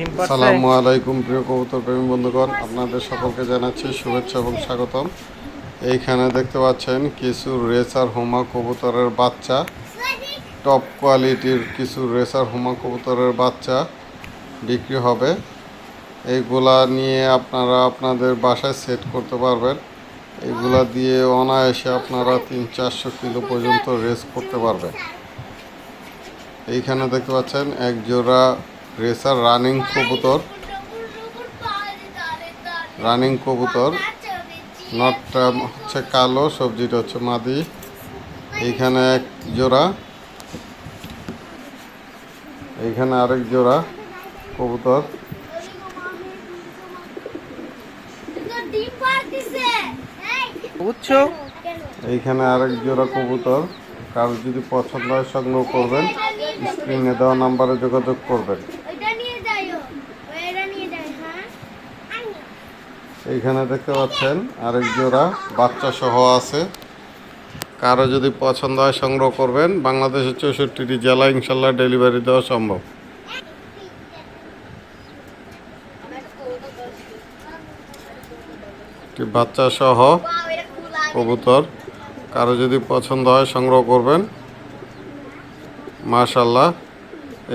সালামু আলাইকুম, প্রিয় কবুতর প্রেমী বন্ধুগণ। আপনাদের সকলকে জানাচ্ছি শুভেচ্ছা এবং স্বাগতম। এইখানে দেখতে পাচ্ছেন কিছু রেসার হোমা কবুতরের বাচ্চা। টপ কোয়ালিটির কিছু রেসার হোমা কবুতরের বাচ্চা বিক্রি হবে। এইগুলা নিয়ে আপনারা আপনাদের বাসায় সেট করতে পারবেন। এইগুলা দিয়ে অনায়াসে আপনারা তিন চারশো কিলো পর্যন্ত রেস করতে পারবেন। এইখানে দেখতে পাচ্ছেন এক জোড়া রেসার রানিং কবুতর রানিং কবুতর নটটা হচ্ছে কালো সবজিটা হচ্ছে মাদি। এইখানে এক জোড়া এইখানে আরেক জোড়া কবুতর। বুঝছ? এইখানে আরেক জোড়া কবুতর কারও যদি পছন্দ হয় সংগ্রহ করবেন স্ক্রিনে দেওয়া নাম্বারে যোগাযোগ করবেন। এইখানে দেখতে পাচ্ছেন আরেক জোড়া বাচ্চা সহ আছে। কারও যদি পছন্দ হয় সংগ্রহ করবেন। বাংলাদেশের চৌষট্টিটি জেলা ইনশাল্লাহ ডেলিভারি দেওয়া সম্ভব। বাচ্চা সহ কবুতর। কারও যদি পছন্দ হয় সংগ্রহ করবেন। মাশাল্লাহ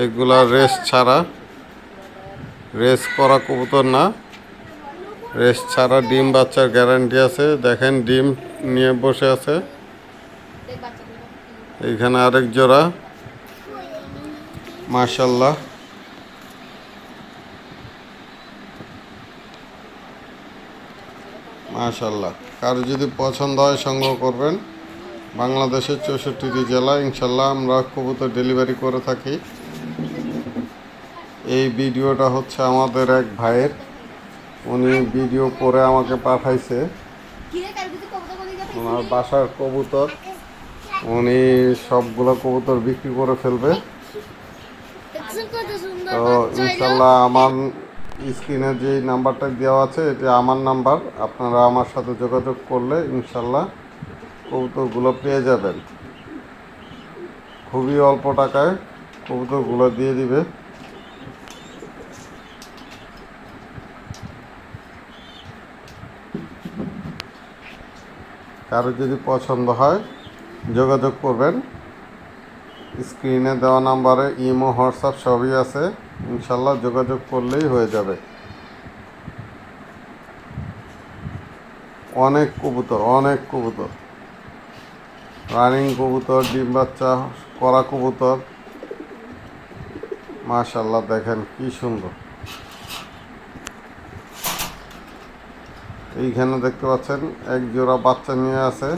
এগুলা রেস ছাড়া। রেস করা কবুতর না। রেস ছাড়া ডিম বাচ্চার গ্যারান্টি আছে। দেখেন ডিম নিয়ে বসে আছে। এইখানে আরেক জোড়া। মাশাল্লাহ মাশাল্লাহ কারও যদি পছন্দ হয় সংগ্রহ করবেন। বাংলাদেশের চৌষট্টিটি জেলা ইনশাল্লাহ আমরা কবুতর ডেলিভারি করে থাকি। এই ভিডিওটা হচ্ছে আমাদের এক ভাইয়ের। উনি ভিডিও করে আমাকে পাঠাইছে। ওনার বাসার কবুতর। উনি সবগুলো কবুতর বিক্রি করে ফেলবে। তো ইনশাল্লাহ আমার স্ক্রিনে যে নাম্বারটা দেওয়া আছে এটা আমার নাম্বার। আপনারা আমার সাথে যোগাযোগ করলে ইনশাল্লাহ কবুতরগুলো পেয়ে যাবেন। খুবই অল্প টাকায় কবুতরগুলো দিয়ে দিবে। কারও যদি পছন্দ হয়, যোগাযোগ করবেন। স্ক্রিনে দেওয়া নাম্বারে ইমো, হোয়াটসঅ্যাপ সবই আছে। ইনশাল্লাহ যোগাযোগ করলেই হয়ে যাবে। অনেক কবুতর অনেক কবুতর। রানিং কবুতর, ডিম বাচ্চা, করা কবুতর। মাশাল্লাহ, দেখেন কি সুন্দর। এইখানে দেখতে পাচ্ছেন, এক জোড়া বাচ্চা নিয়ে আছে।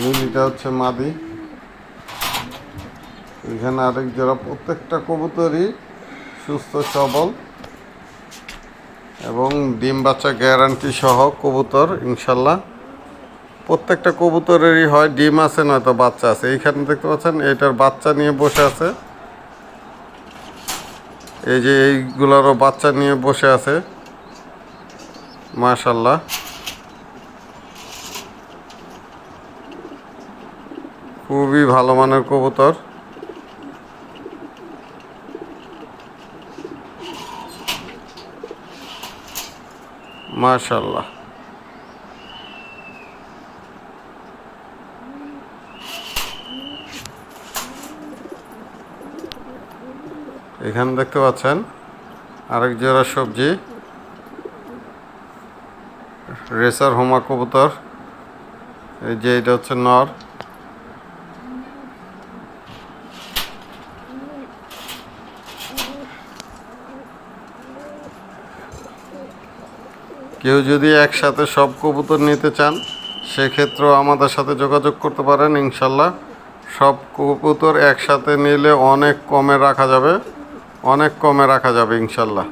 নীলিটা হচ্ছে মাদি। এখানে আরেক জোড়া, প্রত্যেকটা কবুতরই সুস্থ, সবল। এবং ডিম বাচ্চা গ্যারান্টি সহ কবুতর, ইনশাল্লাহ। প্রত্যেকটা কবুতরেরই হয়, ডিম আছে, নয়তো বাচ্চা আছে। এইখানে দেখতে পাচ্ছেন, এটার বাচ্চা নিয়ে বসে আছে। এই যে এইগুলোরও বাচ্চা নিয়ে বসে আছে। মাশাল্লাহ খুবই ভালো মানের কবুতর। মাশাল্লাহ এখানে দেখতে পাচ্ছেন আরেক জোড়া সবজি। রেসার হোমা কবুতর। এই যে এটা হচ্ছে নর। কেউ যদি একসাথে সব কবুতর নিতে চান, সেক্ষেত্রেও আমাদের সাথে যোগাযোগ করতে পারেন, ইনশাল্লাহ। সব কবুতর একসাথে নিলে অনেক কমে রাখা যাবে, অনেক কমে রাখা যাবে, ইনশাল্লাহ।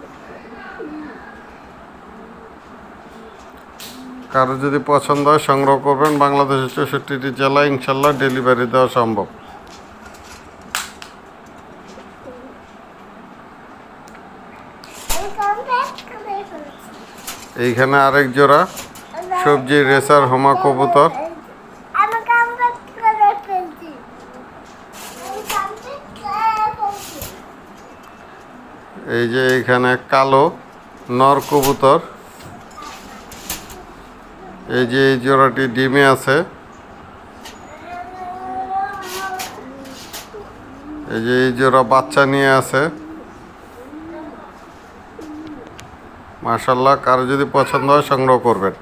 কারও যদি পছন্দ হয় সংগ্রহ করবেন। বাংলাদেশের চৌষট্টিটি জেলা ইনশাল্লাহ ডেলিভারি দেওয়া সম্ভব। এইখানে আরেক জোড়া সবজি রেসার হোমা কবুতর। এই যে এখানে কালো নর কবুতর। এই যে এই জোড়াটি ডিমে আছে। এই যে এই জোড়া বাচ্চা নিয়ে আছে। মাশাল্লাহ কারও যদি পছন্দ হয় সংগ্রহ করবেন।